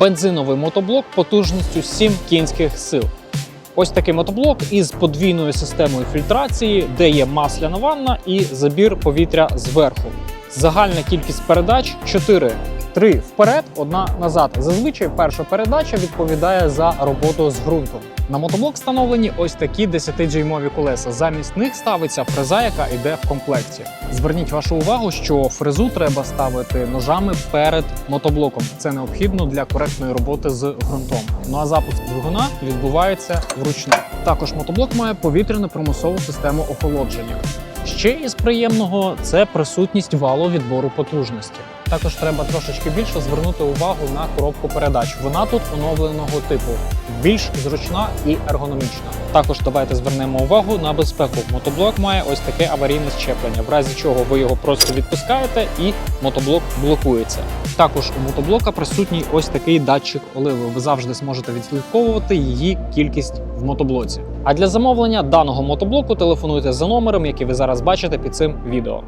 бензиновий мотоблок потужністю 7 кінських сил. Ось такий мотоблок із подвійною системою фільтрації, де є масляна ванна і забір повітря зверху. Загальна кількість передач 4. Три вперед, одна назад. Зазвичай перша передача відповідає за роботу з ґрунтом. На мотоблок встановлені ось такі 10-дюймові колеса. Замість них ставиться фреза, яка йде в комплекті. Зверніть вашу увагу, що фрезу треба ставити ножами перед мотоблоком. Це необхідно для коректної роботи з ґрунтом. Ну а запуск двигуна відбувається вручну. Також мотоблок має повітряну примусову систему охолодження. Ще із приємного це присутність валу відбору потужності. Також треба трошечки більше звернути увагу на коробку передач. Вона тут оновленого типу, більш зручна і ергономічна. Також давайте звернемо увагу на безпеку. Мотоблок має ось таке аварійне щеплення, в разі чого ви його просто відпускаєте і мотоблок блокується. Також у мотоблока присутній ось такий датчик оливи. Ви завжди зможете відслідковувати її кількість в мотоблоці. А для замовлення даного мотоблоку телефонуйте за номером, який ви зараз бачите під цим відео.